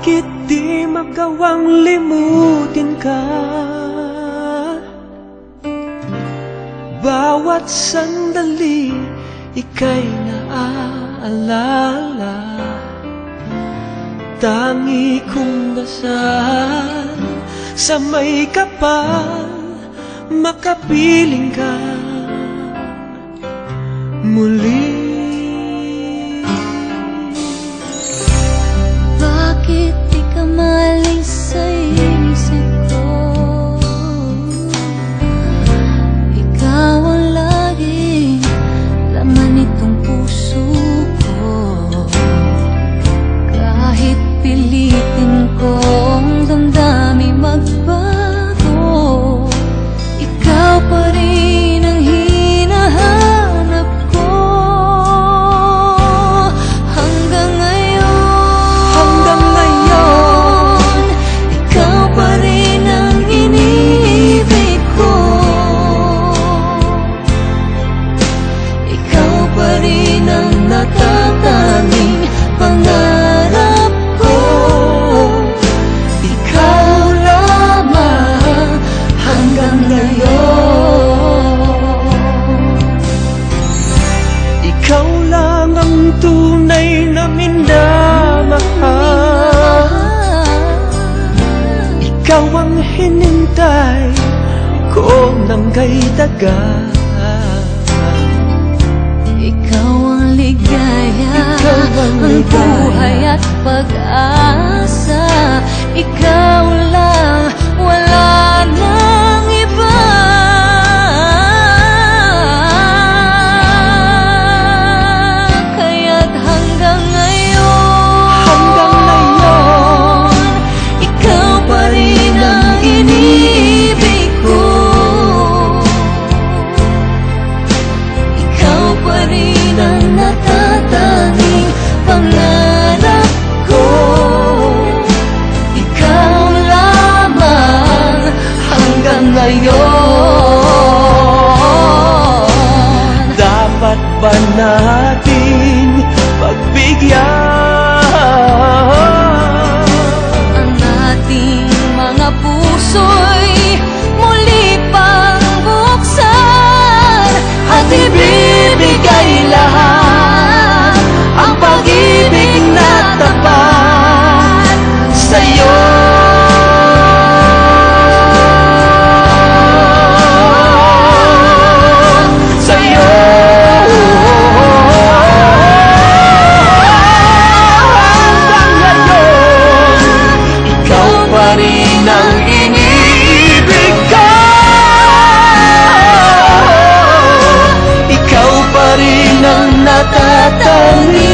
Bakit di magawang limutin ka? Bawat sandali ika'y naaalala Tangi kong dasal sa may kapal makapiling ka muli ng kay taga Ikaw ang ligaya, Ikaw ang, ligaya. ang buhay at pag-asa ngayon Dapat ba na 的等你。